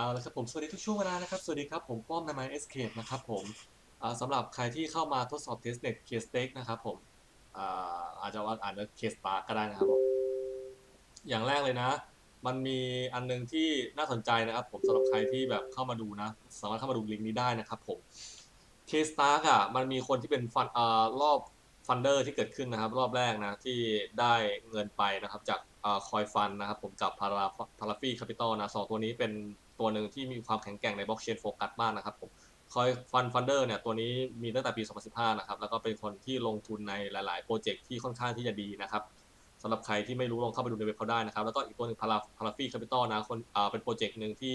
เอาละครับผมสวัสดีทุกช่วงเวลานะครับ สวัสดีครับผมป้อมนายไมเอสเคนะครับผมอ่าสำหรับใครที่เข้ามาทดสอบเทสเน็ตเคสเต็กนะครับผมอาอาจจะว่าอ่านว่าเคสตาก็ได้นะครับผมอย่างแรกเลยนะ มันมีอันนึงที่น่าสนใจนะครับ ผมสำหรับใครที่แบบเข้ามาดูนะ สามารถเข้ามาดูลิงก์นี้ได้นะครับผมเคสตาร์อะมันมีคนที่เป็นฟันอ่ารอบฟันเดอร์ที่เกิดขึ้นนะครับ รอบแรกนะที่ได้เงินไปนะครับจากอ่าคอยฟันนะครับ ผมกับพาราพาราฟีแคปิตอลนะสองตัวนี้เป็น ตัวหนึ่งที่มีความแข็งแกร่งในบล็อกเชนโฟกัสมากนะครับผมคอยฟันฟันเดอร์เนี่ยตัวนี้มีตั้งแต่ปี 2015 นะครับ แล้วก็เป็นคนที่ลงทุนในหลาย ๆ โปรเจกต์ที่ค่อนข้างที่จะดีนะครับสำหรับใครที่ไม่รู้ลองเข้าไปดูในเว็บเขาได้นะครับ แล้วก็อีกตัวหนึ่งพาราพาราฟีแคปิตอลนะคนอ่าเป็นโปรเจกต์หนึ่งที่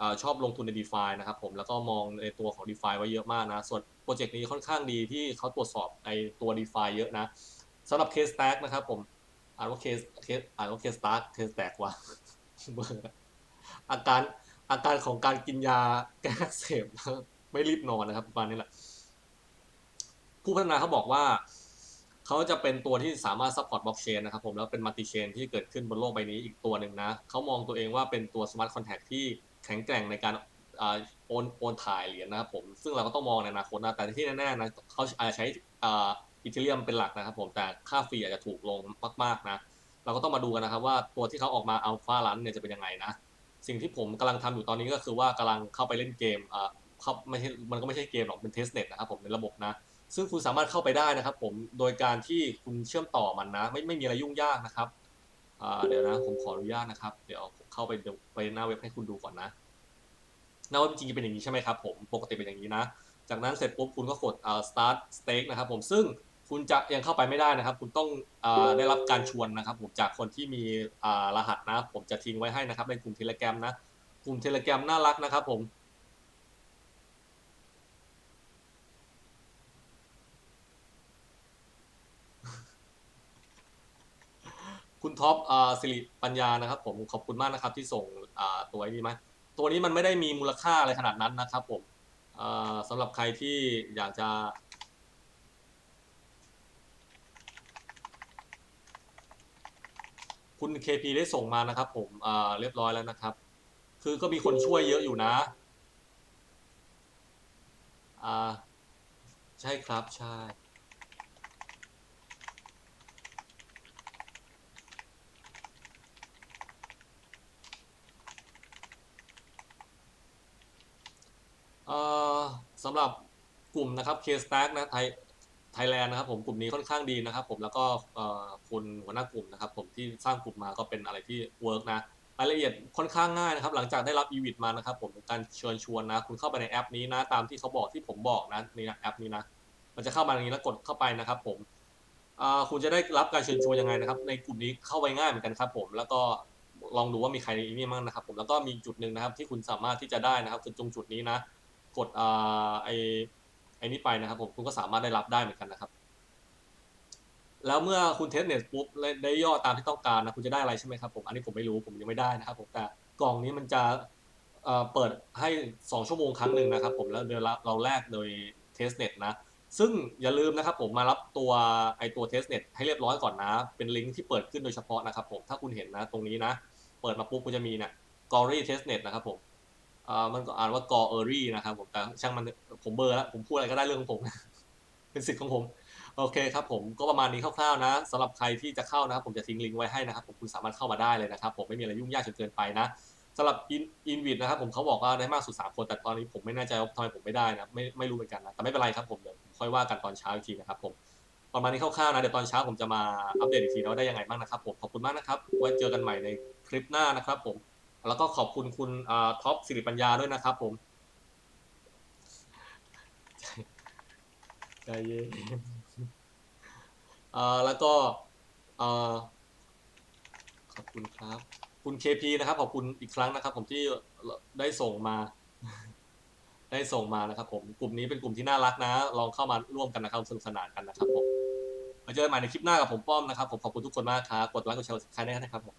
อ่าชอบลงทุนใน d e f านะครับผมแล้วก็มองในตัวของ d e f าไว้เยอะมากนะ ส่วนโปรเจกต์นี้ค่อนข้างดีที่เขาตรวจสอบในตัว d e f าเยอะนะสำหรับเคสแท็กนะครับผมอ่านว่าเคสเคสอ่านว่าเคสตาร์เคสแตกว่ะอาการ อาการของการกินยาแก้อักเสพไม่รีบนอนนะครับประมาณนี้แหละ ผู้พัฒนาเขาบอกว่าเขาจะเป็นตัวที่สามารถซัพพอร์ตบล็อกเชนนะครับผมแล้วเป็นมัลติเชนที่เกิดขึ้นบนโลกใบนี้อีกตัวหนึ่งนะเขามองตัวเองว่าเป็นตัวสมาร์ทคอนแท็กที่แข็งแกร่งในการโอนโอนถ่ายเหรียญนะครับผมซึ่งเราก็ต้องมองในอนาคตนะแต่ที่แน่ๆนะเขาอาจจะใช้อ่าอีเทเรียมเป็นหลักนะครับผมแต่ค่าฟรีอาจจะถูกลงมากๆนะ เราก็ต้องมาดูกันนะครับว่าตัวที่เขาออกมาอัลฟาลันเนี่ยจะเป็นยังไงนะ สิ่งที่ผมกำลังทำอยู่ตอนนี้ก็คือว่ากำลังเข้าไปเล่นเกมอ่าเข้าไม่ใช่มันก็ไม่ใช่เกมหรอกเป็นเทสเน็ตนะครับผมในระบบนะ ซึ่งคุณสามารถเข้าไปได้นะครับผมโดยการที่คุณเชื่อมต่อมันนะ ไม่ไม่มีอะไรยุ่งยากนะครับอ่าเดี๋ยวนะผมขออนุญาตนะครับ เดี๋ยวผมเข้าไปดูไปหน้าเว็บให้คุณดูก่อนนะหน้าเว็บจริงๆเป็นอย่างนี้ใช่ไหมครับผมปกติเป็นอย่างนี้นะ จากนั้นเสร็จปุ๊บคุณก็กดอ่า start stake นะครับผมซึ่ง คุณจะยังเข้าไปไม่ได้นะครับ คุณต้องอาได้รับการชวนนะครับ ผมจากคนที่มีอ่ารหัสนะ ผมจะทิ้งไว้ให้นะครับ ในกลุ่มเทเล gram นะกลุ่มเทเล gram น่ารักนะครับ ผม คุณท็อปอ่าสิริปัญญานะครับ ผมขอบคุณมากนะครับ ที่ส่งอ่าตัวนี้มาตัวนี้มันไม่ได้มีมูลค่าอะไรขนาดนั้นนะครับ ผมอ่าสำหรับใครที่อยากจะ คุณ KP ได้ส่งมานะครับผมอ่าเรียบร้อยแล้วนะครับ คือก็มีคนช่วยเยอะอยู่นะอ่าใช่ครับใช่ เอ่อสำหรับกลุ่มนะครับ K-Stack นะไทย ไทยแลนด์นะครับผมกลุ่มนี้ค่อนข้างดีนะครับผมแล้วก็คุณหัวหน้ากลุ่มนะครับผมที่สร้างกลุ่มมาก็เป็นอะไรที่เวิร์กนะรายละเอียดค่อนข้างง่ายนะครับหลังจากได้รับอีวิตมานะครับผมการเชิญชวนนะ คุณเข้าไปในแอปนี้นะ ตามที่เขาบอกที่ผมบอกนะนี่นะแอปนี้นะ มันจะเข้ามาอย่างนี้แล้วกดเข้าไปนะครับผมคุณจะได้รับการเชิญชวนยังไงนะครับ ในกลุ่มนี้เข้าไปง่ายเหมือนกันครับผมแล้วก็ลองดูว่ามีใครในนี้บ้างนะครับ ผมแล้วก็มีจุดหนึ่งนะครับที่คุณสามารถที่จะได้นะครับคือตรงจุดนี้นะ กดไอ ไอ้นี้ไปนะครับผมคุณก็สามารถได้รับได้เหมือนกันนะครับ แล้วเมื่อคุณเทสเน็ตปุ๊บได้ยอดตามที่ต้องการนะคุณจะได้อะไรใช่ไหมครับผมอันนี้ผมไม่รู้ผมยังไม่ได้นะครับผมแต่กล่องนี้มันจะเปิดให้ 2 ชั่วโมงครั้งหนึ่งนะครับ ผมแล้วเดือนละเราแลกโดยเทสเน็ตนะซึ่งอย่าลืมนะครับผมมารับตัวไอตัวเทสเน็ตให้เรียบร้อยก่อนนะ เป็นลิงก์ที่เปิดขึ้นโดยเฉพาะนะครับผมถ้าคุณเห็นนะตรงนี้นะ เปิดมาปุ๊บคุณจะมีเนี่ย Gory Testnet นะครับผม อ่ามันก็อ่านว่ากอเออรี่นะครับผมแต่ช่างมันผมเบอร์แล้วผมพูดอะไรก็ได้เรื่องของผม เป็นสิทธิ์ของผม โอเคครับผมก็ประมาณนี้คร่าวๆนะสำหรับใครที่จะเข้านะครับผมจะทิ้งลิงก์ไว้ให้นะครับผมคุณสามารถเข้ามาได้เลยนะครับ ผมไม่มีอะไรยุ่งยากจนเกินไปนะสำหรับอินวิดนะครับผมเขาบอกว่าได้มากสุดสามคนแต่ตอนนี้ผมไม่แน่ใจว่าทำไมผมไม่ได้นะไม่ไม่รู้เหมือนกันนะแต่ไม่เป็นไรครับผมเดี๋ยวค่อยว่ากันตอนเช้าอีกทีนะครับผมประมาณนี้คร่าวๆนะเดี๋ยวตอนเช้าผมจะมาอัปเดตอีกทีว่าได้ยังไงบ้างนะครับผมขอบคุณมากนะครับไว้เจอกันใหม่ในคลิปหน้านะครับผม แล้วก็ขอบคุณคุณอ่าท็อปสิริปัญญาด้วยนะครับผมใจเย็นเอ่อแล้วก็เอ่อขอบคุณครับ คุณ KP นะครับ ขอบคุณอีกครั้งนะครับ ผมที่ได้ส่งมา ได้ส่งมานะครับผมกลุ่มนี้เป็นกลุ่มที่น่ารักนะ ลองเข้ามาร่วมกันนะครับสนุกสนานกันนะครับผมมาเจอกันใหม่ในคลิปหน้ากับผมป้อมนะครับ ผมขอบคุณทุกคนมากครับกดไลค์กดแชร์กดซับสไครต์ได้นะครับผม